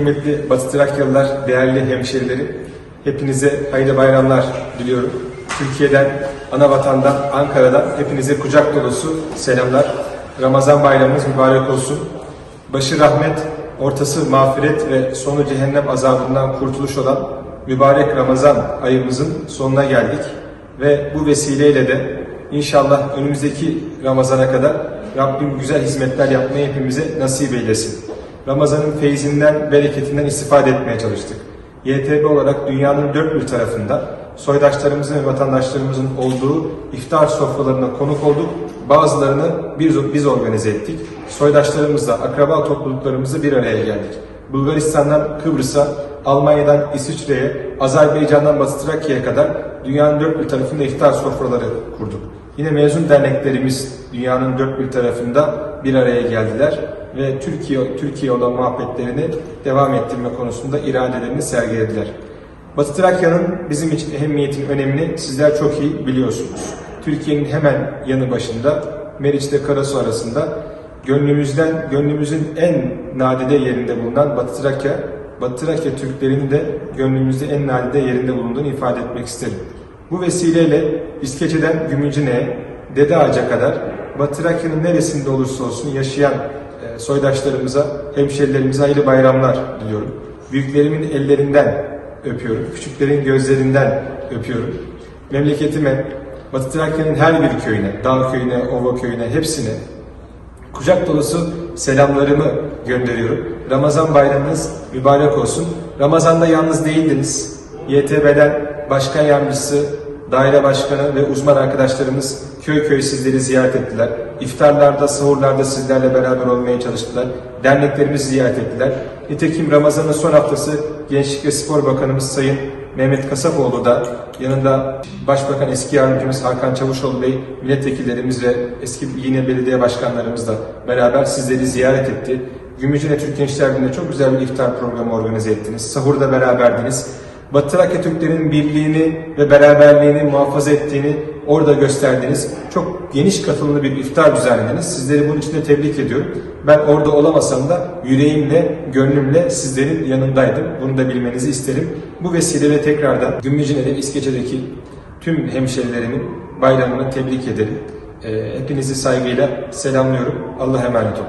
Kıymetli Batı Trakyalılar, değerli hemşerilerim, hepinize hayırlı bayramlar diliyorum. Türkiye'den, ana vatandan, Ankara'dan hepinize kucak dolusu selamlar. Ramazan bayramınız mübarek olsun. Başı rahmet, ortası mağfiret ve sonu cehennem azabından kurtuluş olan mübarek Ramazan ayımızın sonuna geldik. Ve bu vesileyle de inşallah önümüzdeki Ramazan'a kadar Rabbim güzel hizmetler yapmayı hepimize nasip eylesin. Ramazan'ın feyzinden, bereketinden istifade etmeye çalıştık. YTB olarak dünyanın dört bir tarafında soydaşlarımızın ve vatandaşlarımızın olduğu iftar sofralarına konuk olduk. Bazılarını biz, biz organize ettik. Soydaşlarımızla, akraba topluluklarımızla bir araya geldik. Bulgaristan'dan Kıbrıs'a, Almanya'dan İsviçre'ye, Azerbaycan'dan Batı Trakya'ya kadar dünyanın dört bir tarafında iftar sofraları kurduk. Yine mezun derneklerimiz dünyanın dört bir tarafında bir araya geldiler ve Türkiye Türkiye olan muhabbetlerini devam ettirme konusunda iradelerini sergilediler. Batı Trakya'nın bizim için ehemmiyetin önemini sizler çok iyi biliyorsunuz. Türkiye'nin hemen yanı başında Meriç ile Karasu arasında gönlümüzden, gönlümüzün en nadide yerinde bulunan Batı Trakya, Batı Trakya Türklerinin de gönlümüzde en nadide yerinde bulunduğunu ifade etmek isterim. Bu vesileyle İskeçe'den Gümülcine'ye, Dede Ağaç'a kadar Batı Trakya'nın neresinde olursa olsun yaşayan e, soydaşlarımıza, hemşerilerimize hayırlı bayramlar diliyorum. Büyüklerimin ellerinden öpüyorum, küçüklerin gözlerinden öpüyorum. Memleketime, Batı Trakya'nın her bir köyüne, dağ köyüne, ova köyüne, hepsine kucak dolusu selamlarımı gönderiyorum. Ramazan bayramınız mübarek olsun. Ramazan'da yalnız değildiniz. YTB'den başkan yardımcısı, daire başkanı ve uzman arkadaşlarımız köy köy sizleri ziyaret ettiler. İftarlarda, sahurlarda sizlerle beraber olmaya çalıştılar. Derneklerimizi ziyaret ettiler. Nitekim Ramazan'ın son haftası Gençlik ve Spor Bakanımız Sayın Mehmet Kasapoğlu da yanında Başbakan eski yardımcımız Hakan Çavuşoğlu Bey, milletvekillerimiz ve eski yine belediye başkanlarımızla beraber sizleri ziyaret etti. Gümüşhane Türk Gençler Birliği'nde çok güzel bir iftar programı organize ettiniz. Sahurda beraberdiniz. Batı Trakya Türklerin birliğini ve beraberliğini muhafaza ettiğini orada gösterdiniz. Çok geniş katılımlı bir iftar düzenlediniz. Sizleri bunun için de tebrik ediyorum. Ben orada olamasam da yüreğimle, gönlümle sizlerin yanındaydım. Bunu da bilmenizi isterim. Bu vesileyle tekrardan Gümrücine'de İskeçe'deki tüm hemşerilerimin bayramını tebrik ederim. Ee, Hepinizi saygıyla selamlıyorum. Allah'a emanet olun.